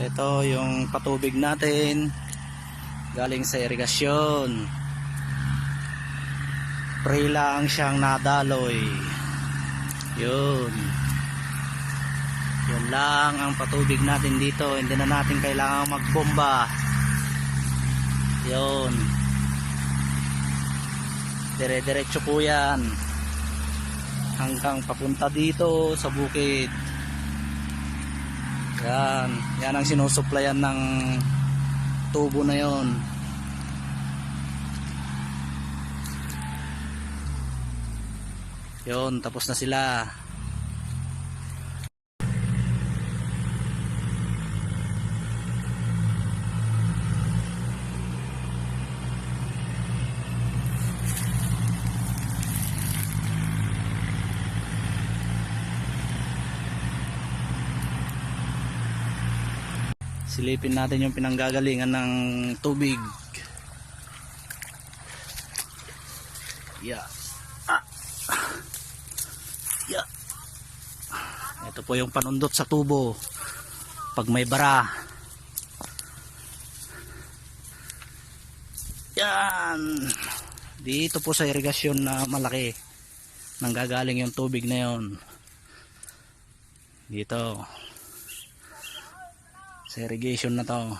Ito yung patubig natin galing sa irigasyon. Pray lang siyang nadaloy. Yun. Yun lang ang patubig natin dito. Hindi na natin kailangan magbomba. Yun. Dire-diretso po yan. Hanggang papunta dito sa bukid. Yan. Yan ang sinusuplayan ng tubo na yon. Yon, tapos na sila. Silipin natin yung pinanggagalingan ng tubig. Yeah. Ah. Yeah. Ito po yung panundot sa tubo. Pag may bara. Yan. Dito po sa irigasyon na malaki. Nanggagaling yung tubig na yon. Dito sa irrigation na to